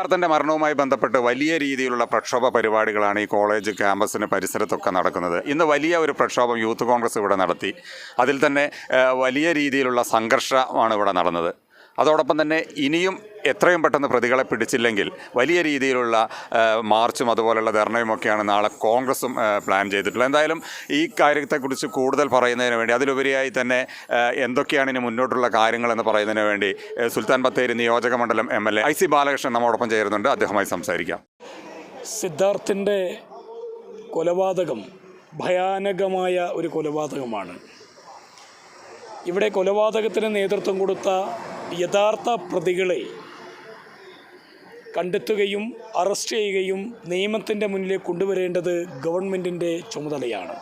സിദ്ധാർത്ഥന്റെ മരണവുമായി ബന്ധപ്പെട്ട് വലിയ രീതിയിലുള്ള പ്രക്ഷോഭ പരിപാടികളാണ് ഈ കോളേജ് ക്യാമ്പസിന് പരിസരത്തൊക്കെ നടക്കുന്നത്. ഇന്ന് വലിയ ഒരു പ്രക്ഷോഭം യൂത്ത് കോൺഗ്രസ് ഇവിടെ നടത്തി. അതിൽ തന്നെ വലിയ രീതിയിലുള്ള സംഘർഷമാണ് ഇവിടെ നടന്നത്. അതോടൊപ്പം തന്നെ ഇനിയും എത്രയും പെട്ടെന്ന് പ്രതികളെ പിടിച്ചില്ലെങ്കിൽ വലിയ രീതിയിലുള്ള മാർച്ചും അതുപോലുള്ള ധർണയുമൊക്കെയാണ് നാളെ കോൺഗ്രസും പ്ലാൻ ചെയ്തിട്ടുള്ളത്. എന്തായാലും ഈ കാര്യത്തെക്കുറിച്ച് കൂടുതൽ പറയുന്നതിന് വേണ്ടി അതിലുപരിയായി തന്നെ എന്തൊക്കെയാണ് ഇനി മുന്നോട്ടുള്ള കാര്യങ്ങളെന്ന് പറയുന്നതിന് വേണ്ടി സുൽത്താൻ ബത്തേരി നിയോജക മണ്ഡലം M L A I C Balakrishnan നമ്മോടൊപ്പം ചേരുന്നുണ്ട്. അദ്ദേഹമായി സംസാരിക്കാം. സിദ്ധാർത്ഥിന്റെ കൊലപാതകം ഭയാനകമായ ഒരു കൊലപാതകമാണ്. ഇവിടെ കൊലപാതകത്തിന് നേതൃത്വം കൊടുത്ത യഥാർത്ഥ പ്രതികളെ കണ്ടെത്തുകയും അറസ്റ്റ് ചെയ്യുകയും നിയമത്തിന്റെ മുന്നിലേക്ക് കൊണ്ടുവരേണ്ടത് ഗവൺമെന്റിന്റെ ചുമതലയാണ്.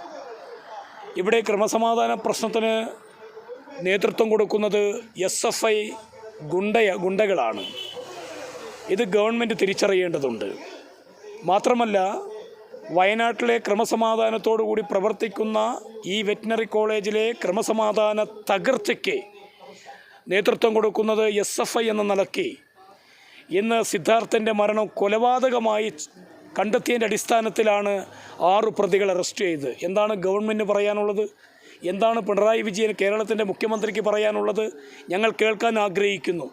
ഇവിടെ ക്രമസമാധാന പ്രശ്നത്തിന് നേതൃത്വം കൊടുക്കുന്നത് എസ് എഫ് ഐ ഗുണ്ടയ ഗുണ്ടകളാണ്. ഇത് ഗവൺമെന്റ് തിരിച്ചറിയേണ്ടതുണ്ട്. മാത്രമല്ല വയനാട്ടിലെ ക്രമസമാധാനത്തോടു കൂടി പ്രവർത്തിക്കുന്ന ഈ വെറ്റിനറി കോളേജിലെ ക്രമസമാധാന തകർച്ചയ്ക്ക് നേതൃത്വം കൊടുക്കുന്നത് എസ് എഫ് ഐ എന്ന നിലയ്ക്ക്. ഇന്ന് സിദ്ധാർത്ഥന്റെ മരണം കൊലപാതകമായി കണ്ടെത്തിയതിന്റെ അടിസ്ഥാനത്തിലാണ് ആറു പ്രതികൾ അറസ്റ്റ് ചെയ്ത് എന്താണ് ഗവൺമെന്റ് പറയാനുള്ളത്? എന്താണ് പിണറായി വിജയൻ കേരളത്തിന്റെ മുഖ്യമന്ത്രിക്ക് പറയാനുള്ളത്? ഞങ്ങൾ കേൾക്കാൻ ആഗ്രഹിക്കുന്നു.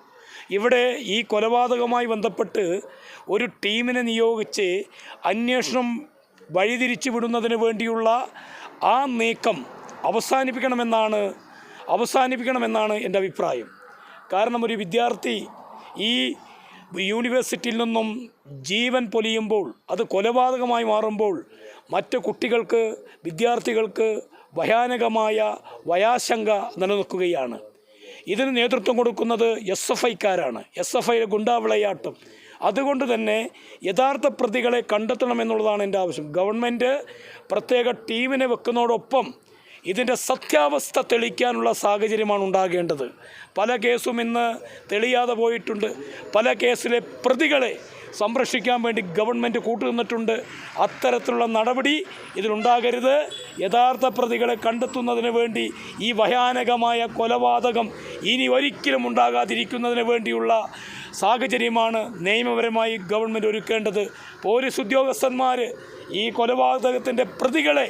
ഇവിടെ ഈ കൊലപാതകമായി ബന്ധപ്പെട്ട് ഒരു ടീമിനെ നിയോഗിച്ച് അന്വേഷണം വഴിതിരിച്ചു വിടുന്നതിന് വേണ്ടിയുള്ള ആ നീക്കം അവസാനിപ്പിക്കണമെന്നാണ് അവസാനിപ്പിക്കണമെന്നാണ് എന്റെ അഭിപ്രായം. കാരണം ഒരു വിദ്യാർത്ഥി ഈ യൂണിവേഴ്സിറ്റിയിൽ നിന്നും ജീവൻ പൊലിയുമ്പോൾ അത് കൊലപാതകമായി മാറുമ്പോൾ മറ്റ് കുട്ടികൾക്ക് വിദ്യാർത്ഥികൾക്ക് ഭയാനകമായ വയാശങ്ക നിലനിൽക്കുകയാണ്. ഇതിന് നേതൃത്വം കൊടുക്കുന്നത് എസ് എഫ് ഐക്കാരാണ്. എസ് എഫ് ഐയുടെ ഗുണ്ടാവിളയാട്ടം. അതുകൊണ്ട് തന്നെ യഥാർത്ഥ പ്രതികളെ കണ്ടെത്തണമെന്നുള്ളതാണ് എന്റെ ആവശ്യം. ഗവൺമെന്റ് പ്രത്യേക ടീമിനെ വെക്കുന്നതോടൊപ്പം ഇതിന്റെ സത്യാവസ്ഥ തെളിക്കാനുള്ള സാഹചര്യമാണ് ഉണ്ടാകേണ്ടത്. പല കേസും ഇന്ന് തെളിയാതെ പോയിട്ടുണ്ട്. പല കേസിലെ പ്രതികളെ സംരക്ഷിക്കാൻ വേണ്ടി ഗവൺമെന്റ് കൂട്ടുനിന്നിട്ടുണ്ട്. അത്തരത്തിലുള്ള നടപടി ഇതിലുണ്ടാകരുത്. യഥാർത്ഥ പ്രതികളെ കണ്ടെത്തുന്നതിന് വേണ്ടി ഈ ഭയാനകമായ കൊലപാതകം ഇനി ഒരിക്കലും ഉണ്ടാകാതിരിക്കുന്നതിന് വേണ്ടിയുള്ള സാഹചര്യമാണ് നിയമപരമായി ഗവൺമെന്റ് ഒരുക്കേണ്ടത്. പോലീസ് ഉദ്യോഗസ്ഥന്മാർ ഈ കൊലപാതകത്തിന്റെ പ്രതികളെ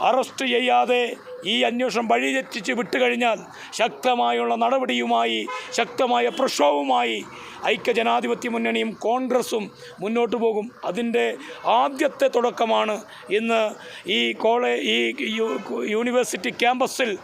അറസ്റ്റ് ചെയ്യാതെ ഈ അന്വേഷണം വഴിതെറ്റിച്ച് വിട്ടുകഴിഞ്ഞാൽ ശക്തമായുള്ള നടപടിയുമായി ശക്തമായ പ്രക്ഷോഭവുമായി ഐക്യജനാധിപത്യ മുന്നണിയും കോൺഗ്രസും മുന്നോട്ട് പോകും. അതിന്റെ ആദ്യത്തെ തുടക്കമാണ് ഇന്ന് ഈ കോളേ ഈ യൂണിവേഴ്സിറ്റി ക്യാമ്പസിൽ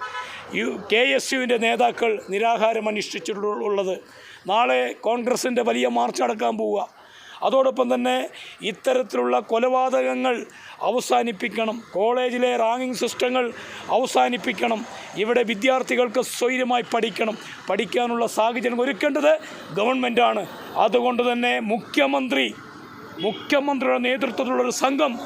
യു കെ എസ് യുവിന്റെ നേതാക്കൾ നിരാഹാരം അനുഷ്ഠിച്ചിട്ടുള്ളത് നാളെ കോൺഗ്രസിന്റെ വലിയ മാർച്ച് നടക്കാൻ പോവുക. അതോടൊപ്പം തന്നെ ഇത്തരത്തിലുള്ള കൊലപാതകങ്ങൾ അവസാനിപ്പിക്കണം. കോളേജിലെ റാങ്കിങ് സിസ്റ്റങ്ങൾ അവസാനിപ്പിക്കണം. ഇവിടെ വിദ്യാർത്ഥികൾക്ക് സ്വൈര്യമായി പഠിക്കണം. പഠിക്കാനുള്ള സാഹചര്യം ഒരുക്കേണ്ടത് ഗവൺമെന്റാണ് അതുകൊണ്ട് തന്നെ മുഖ്യമന്ത്രി മുഖ്യമന്ത്രിയുടെ നേതൃത്വത്തിലുള്ള ഒരു സംഘം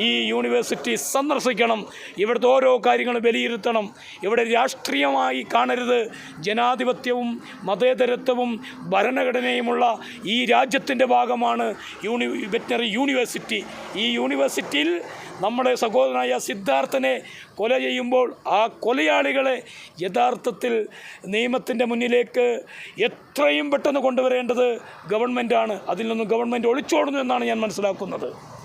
ഈ യൂണിവേഴ്സിറ്റി സന്ദർശിക്കണം. ഇവിടുത്തെ ഓരോ കാര്യങ്ങളും വിലയിരുത്തണം. ഇവിടെ രാഷ്ട്രീയമായി കാണരുത്. ജനാധിപത്യവും മതേതരത്വവും ഭരണഘടനയുമുള്ള ഈ രാജ്യത്തിന്റെ ഭാഗമാണ് യൂണി വെറ്റിനറി യൂണിവേഴ്സിറ്റി. ഈ യൂണിവേഴ്സിറ്റിയിൽ നമ്മുടെ സഹോദരനായ സിദ്ധാർത്ഥനെ കൊല ചെയ്യുമ്പോൾ ആ കൊലയാളികളെ യഥാർത്ഥത്തിൽ നിയമത്തിന്റെ മുന്നിലേക്ക് എത്രയും പെട്ടെന്ന് കൊണ്ടുവരേണ്ടത് ഗവൺമെന്റാണ്. അതിൽ നിന്നും ഗവൺമെന്റ് ഒളിച്ചോടുന്നു എന്നാണ് ഞാൻ മനസ്സിലാക്കുന്നത്.